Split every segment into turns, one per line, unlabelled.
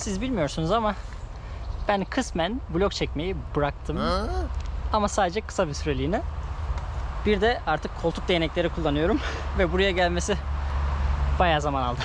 Siz bilmiyorsunuz ama ben kısmen vlog çekmeyi bıraktım. Ama sadece kısa bir süreliğine. Bir de artık koltuk değnekleri kullanıyorum ve buraya gelmesi bayağı zaman aldı.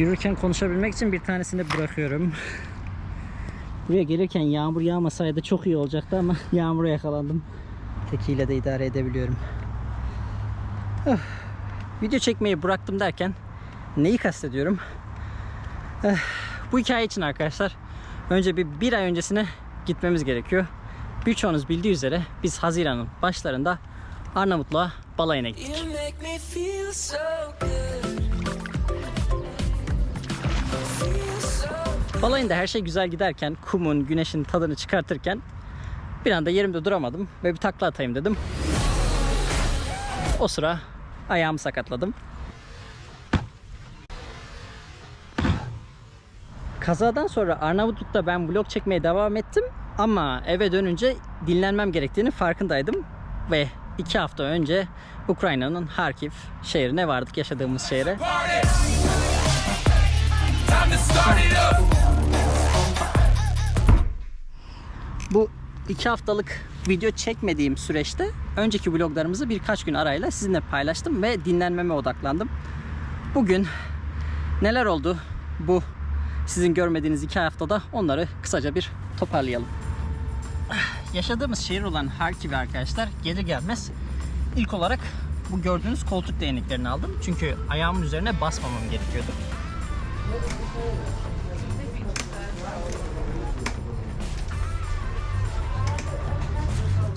Yürürken konuşabilmek için bir tanesini bırakıyorum. Buraya gelirken yağmur yağmasaydı çok iyi olacaktı ama yağmura yakalandım. Tekiyle de idare edebiliyorum. Öf. Video çekmeyi bıraktım derken neyi kastediyorum? Bu hikaye için arkadaşlar önce bir, bir ay öncesine gitmemiz gerekiyor. Birçoğunuz bildiği üzere biz Haziran'ın başlarında Arnavutluğa balayına gittik. Balayında her şey güzel giderken, kumun, güneşin tadını çıkartırken bir anda yerimde duramadım ve bir takla atayım dedim. O sıra ayağımı sakatladım. Kazadan sonra Arnavutluk'ta ben vlog çekmeye devam ettim ama eve dönünce dinlenmem gerektiğini farkındaydım ve iki hafta önce Ukrayna'nın Harkiv şehrine vardık yaşadığımız şehre.
Time to start it up.
Bu iki haftalık video çekmediğim süreçte önceki vloglarımızı birkaç gün arayla sizinle paylaştım ve dinlenmeme odaklandım. Bugün neler oldu bu sizin görmediğiniz iki haftada onları kısaca bir toparlayalım. Yaşadığımız şehir olan Harkiv'e arkadaşlar gelir gelmez ilk olarak bu gördüğünüz koltuk değneklerini aldım. Çünkü ayağımın üzerine basmamam gerekiyordu.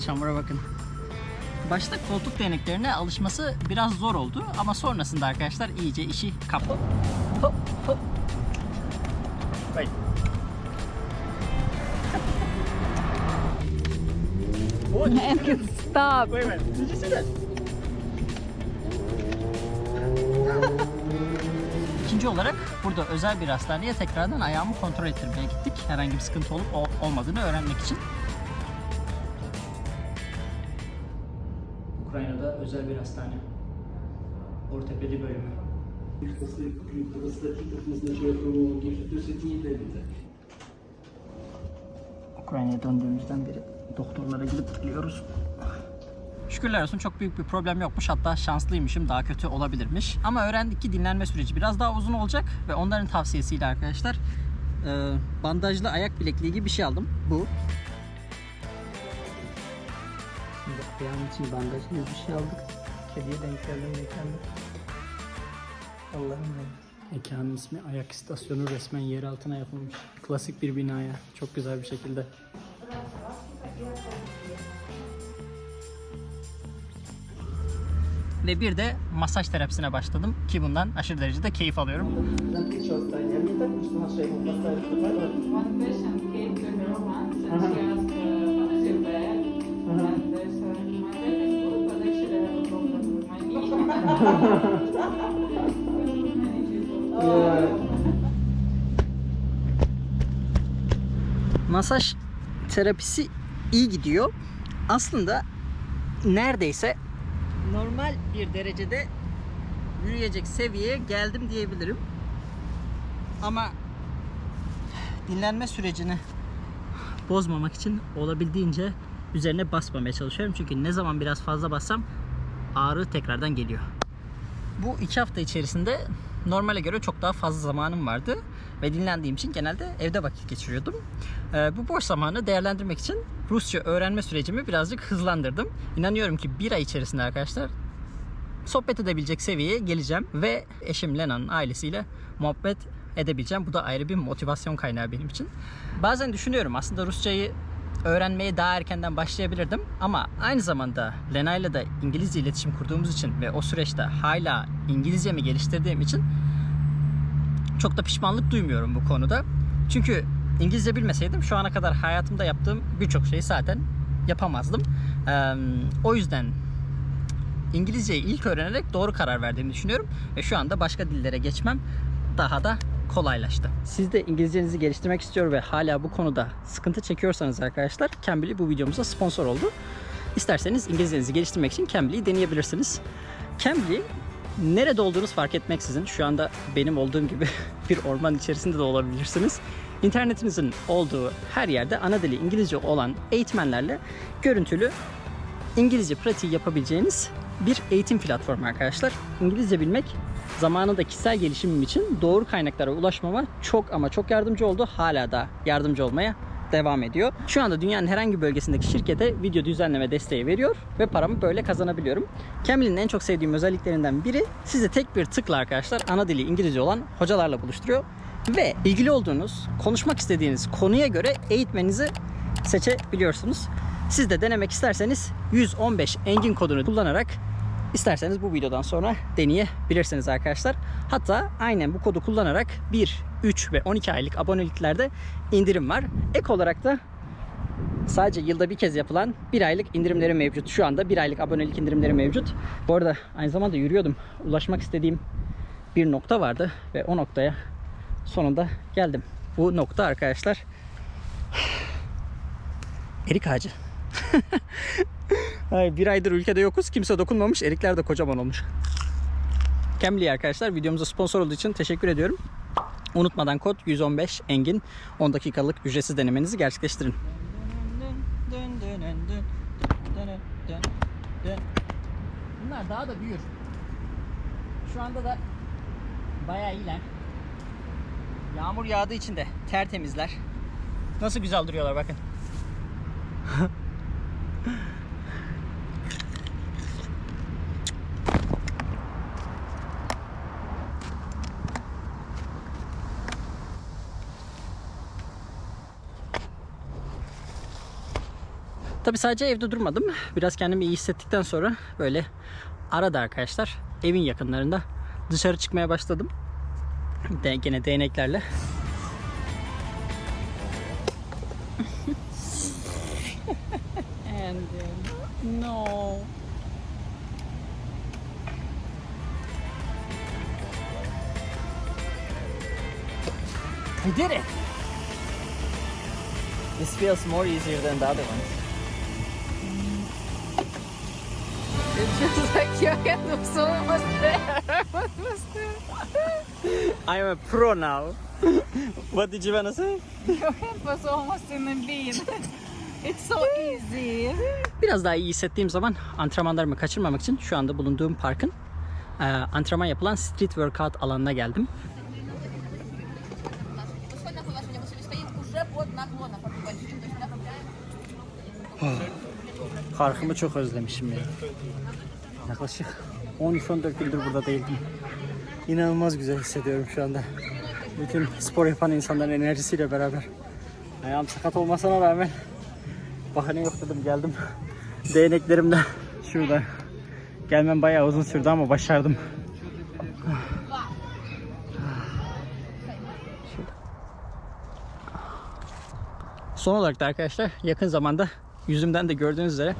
Çamura bakın. Başta koltuk değneklerine alışması biraz zor oldu ama sonrasında arkadaşlar iyice işi kaptı. Hop hop. Wait. What?
Stop.
Wait a minute. Did you see that? İkinci olarak burada özel bir hastaneye tekrardan ayağımı kontrol ettirmeye gittik. Herhangi bir sıkıntı olup ol- olmadığını öğrenmek için. Ukrayna'da özel bir hastane. Ortopedi bölümü. Ukrayna'ya döndüğümüzden beri doktorlara gidip geliyoruz. Şükürler olsun çok büyük bir problem yokmuş. Hatta şanslıymışım daha kötü olabilirmiş. Ama öğrendik ki dinlenme süreci biraz daha uzun olacak. Ve onların tavsiyesiyle arkadaşlar e, bandajlı ayak bilekliği gibi bir şey aldım. Bu. Ayağım için bandajlı bir şey aldık. Kediye denk geldim mekanda. Allah'ım ya. Mekanın ismi Ayak İstasyonu resmen yer altına yapılmış. Klasik bir binaya. Çok güzel bir şekilde. Ve bir de masaj terapisine başladım ki bundan aşırı derecede keyif alıyorum.
People.
Masaj terapisi iyi gidiyor. Aslında neredeyse normal bir derecede yürüyecek seviyeye geldim diyebilirim. Ama dinlenme sürecini bozmamak için olabildiğince üzerine basmamaya çalışıyorum. Çünkü ne zaman biraz fazla bassam ağrı tekrardan geliyor. Bu iki hafta içerisinde normale göre çok daha fazla zamanım vardı ve dinlendiğim için genelde evde vakit geçiriyordum. Ee, bu boş zamanı değerlendirmek için Rusça öğrenme sürecimi birazcık hızlandırdım. İnanıyorum ki bir ay içerisinde arkadaşlar sohbet edebilecek seviyeye geleceğim ve eşim Lena'nın ailesiyle muhabbet edebileceğim. Bu da ayrı bir motivasyon kaynağı benim için. Bazen düşünüyorum aslında Rusçayı öğrenmeye daha erkenden başlayabilirdim ama aynı zamanda Lena ile de İngilizce iletişim kurduğumuz için ve o süreçte hala İngilizcemi geliştirdiğim için çok da pişmanlık duymuyorum bu konuda. Çünkü İngilizce bilmeseydim şu ana kadar hayatımda yaptığım birçok şeyi zaten yapamazdım. Eee, o yüzden İngilizceyi ilk öğrenerek doğru karar verdiğimi düşünüyorum ve şu anda başka dillere geçmem daha da kolaylaştı. Siz de İngilizcenizi geliştirmek istiyor ve hala bu konuda sıkıntı çekiyorsanız arkadaşlar Cambly bu videomuza sponsor oldu. İsterseniz İngilizcenizi geliştirmek için Cambly'yi deneyebilirsiniz. Cambly nerede olduğunuz fark etmeksizin şu anda benim olduğum gibi bir orman içerisinde de olabilirsiniz. İnternetinizin olduğu her yerde ana dili İngilizce olan eğitmenlerle görüntülü İngilizce pratiği yapabileceğiniz bir eğitim platformu arkadaşlar. İngilizce bilmek zamanında kişisel gelişimim için doğru kaynaklara ulaşmama çok ama çok yardımcı oldu. Hala da yardımcı olmaya devam ediyor. Şu anda dünyanın herhangi bölgesindeki şirkete video düzenleme desteği veriyor ve paramı böyle kazanabiliyorum. Cambly'nin en çok sevdiğim özelliklerinden biri sizi tek bir tıkla arkadaşlar ana dili İngilizce olan hocalarla buluşturuyor ve ilgili olduğunuz, konuşmak istediğiniz konuya göre eğitmenizi seçebiliyorsunuz. Siz de denemek isterseniz 115 Engin kodunu kullanarak isterseniz bu videodan sonra deneyebilirsiniz arkadaşlar. Hatta aynen bu kodu kullanarak 1, 3 ve 12 aylık aboneliklerde indirim var. Ek olarak da sadece yılda bir kez yapılan bir aylık indirimleri mevcut. Şu anda bir aylık abonelik indirimleri mevcut. Bu arada aynı zamanda yürüyordum. Ulaşmak istediğim bir nokta vardı ve o noktaya sonunda geldim. Bu nokta arkadaşlar erik ağacı. Bir aydır ülkede yokuz. Kimse dokunmamış. Erikler de kocaman olmuş. Cambly arkadaşlar videomuza sponsor olduğu için teşekkür ediyorum. Unutmadan kod 115 Engin 10 dakikalık ücretsiz denemenizi gerçekleştirin. Bunlar daha da büyür. Şu anda da bayağı iyiler. Yağmur yağdığı için de tertemizler. Nasıl güzel duruyorlar bakın. Tabi sadece evde durmadım. Biraz kendimi iyi hissettikten sonra böyle arada arkadaşlar evin yakınlarında dışarı çıkmaya başladım. De, gene değneklerle. No. We did it! This feels more easier than the other ones.
It feels like your hand was almost there. Almost there.
I'm a pro now. what did you wanna say?
Your hand was almost in the bean. It's so easy.
Biraz daha iyi hissettiğim zaman antrenmanlarımı kaçırmamak için şu anda bulunduğum parkın e, antrenman yapılan street workout alanına geldim. Parkımı çok özlemişim ya. Yaklaşık 13-14 gündür burada değildim. İnanılmaz güzel hissediyorum şu anda. Bütün spor yapan insanların enerjisiyle beraber. Ayağım sakat olmasına rağmen bahane yok dedim geldim. Değneklerim de şurada. Gelmem bayağı uzun sürdü ama başardım. Son olarak da arkadaşlar yakın zamanda yüzümden de gördüğünüz üzere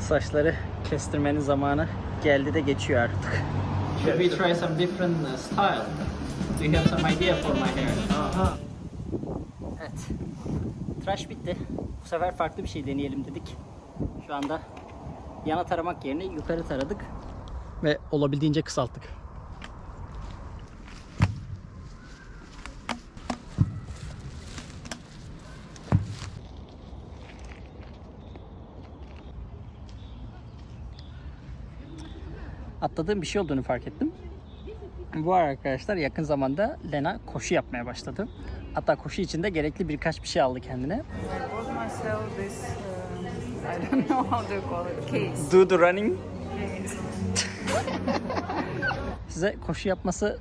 saçları kestirmenin zamanı geldi de geçiyor artık. Should we try some different uh, style? Do you have some idea for my hair? Aha. Evet. Tıraş bitti. Bu sefer farklı bir şey deneyelim dedik. Şu anda yana taramak yerine yukarı taradık ve olabildiğince kısalttık. atladığım bir şey olduğunu fark ettim. Bu arkadaşlar yakın zamanda Lena koşu yapmaya başladı. Hatta koşu için de gerekli birkaç bir şey aldı kendine.
Case.
Do the running. Size koşu yapması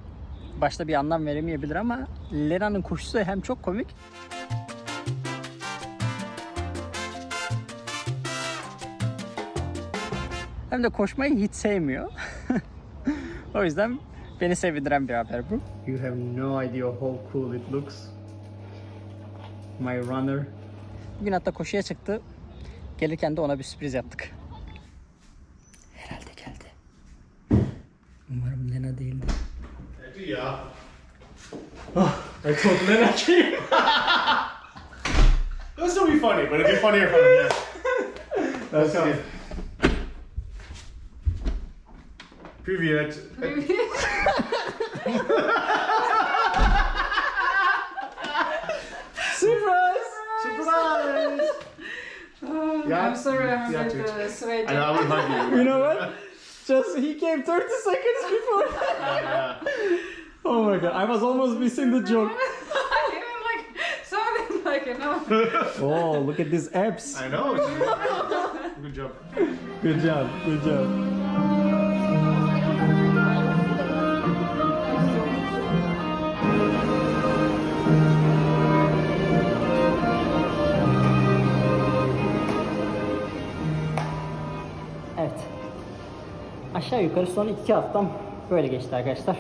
başta bir anlam veremeyebilir ama Lena'nın koşusu hem çok komik hem de koşmayı hiç sevmiyor. o yüzden beni sevindiren bir haber bu. You have no idea how cool it looks My runner. Bugün hatta koşuya çıktı. Gelirken de ona bir sürpriz yaptık. Herhalde geldi. Umarım Lena değildir.
Yeah. I told Lena came. This will be funny, but it'd be funnier for him. Yeah. Let's go. Привет.
Surprise!
Yeah.
I'm sorry, I'm a
Yeah,
bit uh, sweaty.
I know, I would hug you.
You know what? Just he came 30 seconds before.
Yeah.
oh my god, I was almost missing the joke.
I even like something like you know.
Oh, look at these abs.
I know. Good job.
Good job, good job. Aşağı yukarı son iki haftam böyle geçti arkadaşlar.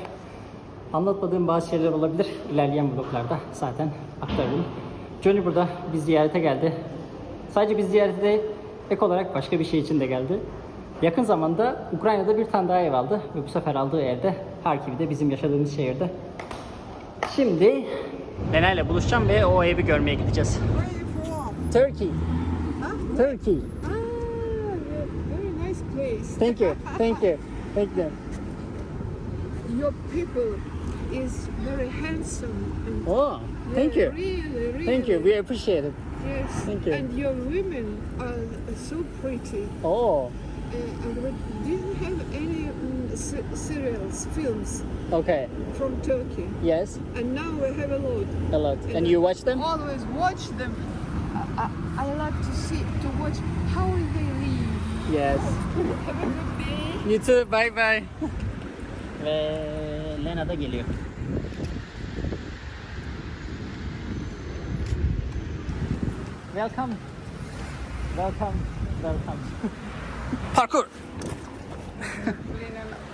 Anlatmadığım bazı şeyler olabilir. İlerleyen vloglarda zaten aktarırım. Johnny burada biz ziyarete geldi. Sadece biz ziyarete değil, ek olarak başka bir şey için de geldi. Yakın zamanda Ukrayna'da bir tane daha ev aldı ve bu sefer aldığı evde Harkiv'de bizim yaşadığımız şehirde. Şimdi Lena ile buluşacağım ve o evi görmeye gideceğiz. Turkey. Turkey.
Ah, place.
Thank you. Thank you. Thank you.
Your people is very handsome. And
Oh, thank you.
Really, really.
Thank you. We appreciate it.
Yes.
Thank you.
And your women are so pretty.
Oh,
Uh, and we didn't have any um, serials, films
okay.
from Turkey.
Yes,
And now we have a lot.
a lot. And you watch them?
Always watch them. I, I, I like to see, to watch how.
Yes.
Have a good day.
You too. Bye bye. Ve Lena da geliyor. Welcome. Welcome. Welcome. Parkour.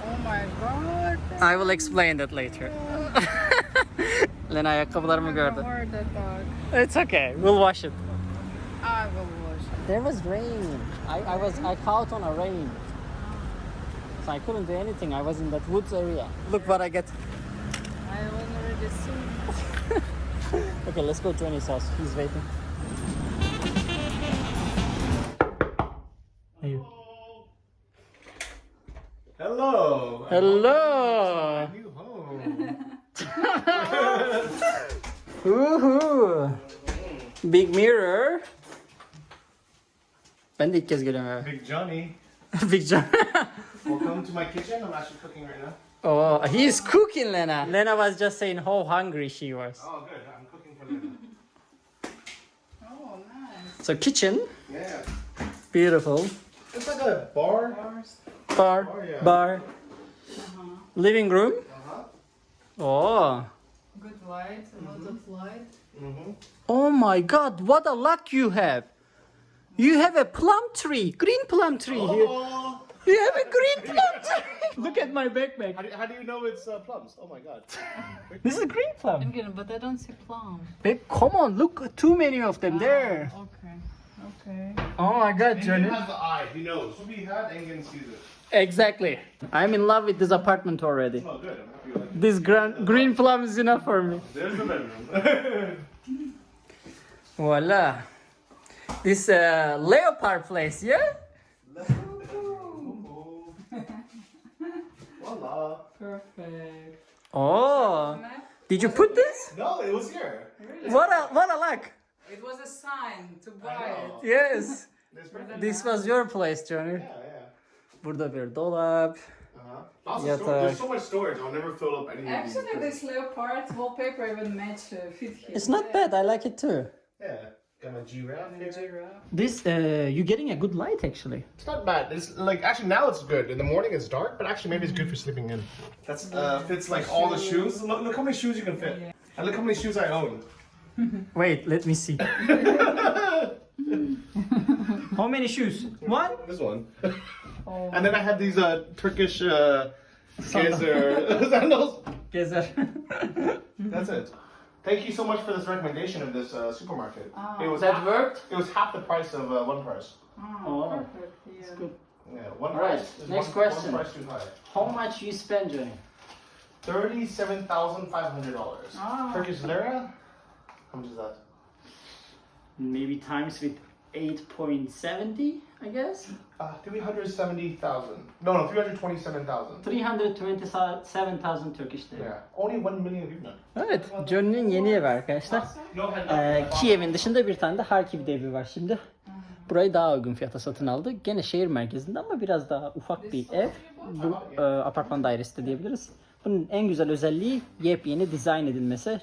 Oh my god.
I will explain that later. Lena ayakkabılarımı gördü. It's okay. We'll wash it.
I will watch.
There was rain. I, I was I caught on a rain. So I couldn't do anything. I was in that woods area. Look what I get.
I was already seen.
Okay, let's go to Johnny's house. He's waiting. Hey.
Hello.
Hello.
New home.
Woohoo. Big mirror. Ben de ilk kez geliyorum eve.
Big Johnny.
Big John.
Welcome to my kitchen. I'm actually cooking right now.
oh, he's cooking, Lena. Lena was just saying how hungry she was.
Oh, good. I'm cooking for Lena.
Oh, nice.
So kitchen,
Yeah.
beautiful.
It's like a bar.
Bar,
Oh, yeah.
bar. Uh-huh. Living room.
Uh-huh.
Oh.
Good light, a lot of light.
Mm-hmm.
Oh my god, what a luck you have. You have a plum tree, green plum tree here.
Oh.
You have a green plum tree. Look at my backpack.
How do, how do you know it's uh, plums? Oh my god.
This is a green plum.
Again, but I don't see plum.
Babe, come on, look, too many of them there.
Okay. Okay.
Oh my god,
Engin
Johnny.
has the eye. He knows. What we had, Engin sees it.
Exactly. I'm in love with this apartment already.
Oh, good. I'm happy you like it.
This gran- green plum is enough for me.
There's the bedroom.
Voila. This uh, leopard place, yeah?
Voila.
Perfect.
Oh. Did you put this?
No, it was here.
What a what a luck.
It was a sign to
I
buy it.
Yes. This was your place, Johnny.
Yeah, yeah.
Burada bir dolap.
Uh-huh. Lots
Yeah,
of. There's so much storage. I'll never fill up any of these.
Actually, this leopard wallpaper even match uh, fit here.
It's not bad. I like it too.
Yeah. Got my giraffe here.
Giraffe.
This uh, you're getting a good light actually.
It's not bad. It's like actually now it's good. In the morning it's dark, but actually maybe it's good for sleeping in. That's uh fits like all the shoes. Look, look how many shoes you can fit. And look how many shoes I own.
Wait, let me see. How many shoes? One.
This one. And then I had these uh Turkish uh gezer sandals.
Gezer.
That's it. Thank you so much for this recommendation of this uh, supermarket.
Ah.
it was
That
half,
worked?
It was half the price of uh, one price.
Ah,
Oh,
perfect.
It's
Yeah.
good.
Yeah, one
Alright,
price. is
next
one,
question.
One price too high.
How much you spend Johnny?
Thirty-seven thousand five hundred dollars.
Ah.
Turkish lira. How much is that?
Maybe times with 8.70 I guess.
Uh, three hundred seventy thousand. No, no, three hundred twenty-seven thousand.
327,000 Turkish lira.
Yeah, only one million hryvnia.
Evet, Johnny'nin yeni evi arkadaşlar. Ee, Kiev'in dışında bir tane de Harkiv'de evi var şimdi. Burayı daha uygun fiyata satın aldı. Gene şehir merkezinde ama biraz daha ufak bir ev. Bu e, apartman dairesi de diyebiliriz. Bunun en güzel özelliği yepyeni dizayn edilmesi.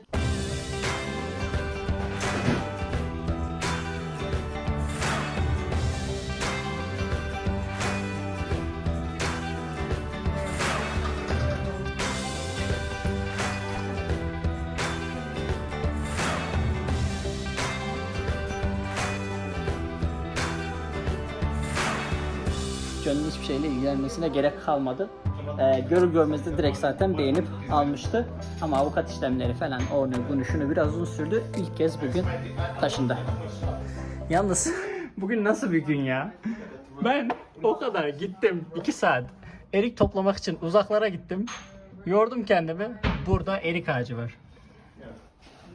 Johnny'nin hiçbir şeyle ilgilenmesine gerek kalmadı. Ee, görür görmez de direkt zaten beğenip almıştı. Ama avukat işlemleri falan onu bunu şunu biraz uzun sürdü. İlk kez bugün taşındı. Yalnız bugün nasıl bir gün ya? Ben o kadar gittim 2 saat. Erik toplamak için uzaklara gittim. Yordum kendimi. Burada erik ağacı var.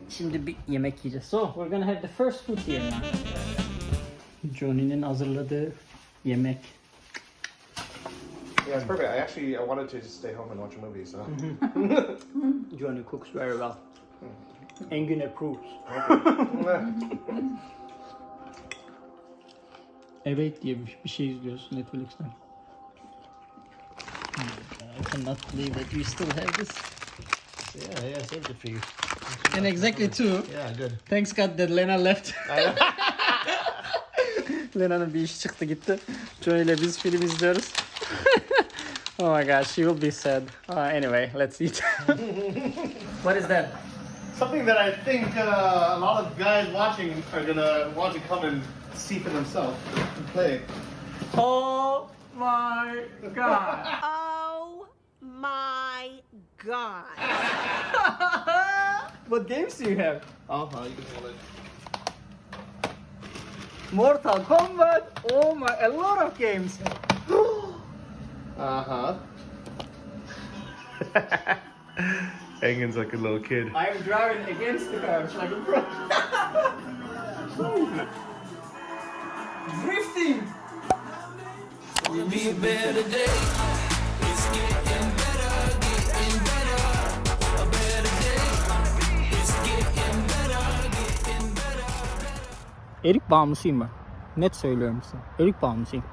Şimdi bir yemek yiyeceğiz. So, we're gonna have the first food here now. Johnny'nin hazırladığı yemek.
Yeah, it's perfect. I actually I wanted to just stay home and watch a movie, so.
Johnny cooks very well. Engin approves. Evet diye bir, bir şey izliyorsun Netflix'ten. I cannot believe that you still have this.
yeah, yeah, saved it for you.
And exactly two.
Yeah, good.
Thanks God that Lena left. Lena'nın bir iş çıktı gitti. Johnny ile biz film izliyoruz. Oh my gosh, she will be sad. Uh, anyway, let's eat. what is that?
Something that I think uh, a lot of guys watching are gonna want to come and see for themselves and play.
Oh my god.
Oh my god.
what games do you have?
Oh, well, you can hold it.
Mortal Kombat. Oh my, a lot of games.
Uh huh. Engen's like a little kid.
I am driving against the cars like a pro. Drifting.
Will be a better day. It's getting better, getting better. A better day. It's getting better, getting better.
Erik bağımlısıyım ben. Net söylüyorum size. Erik bağımlısıyım.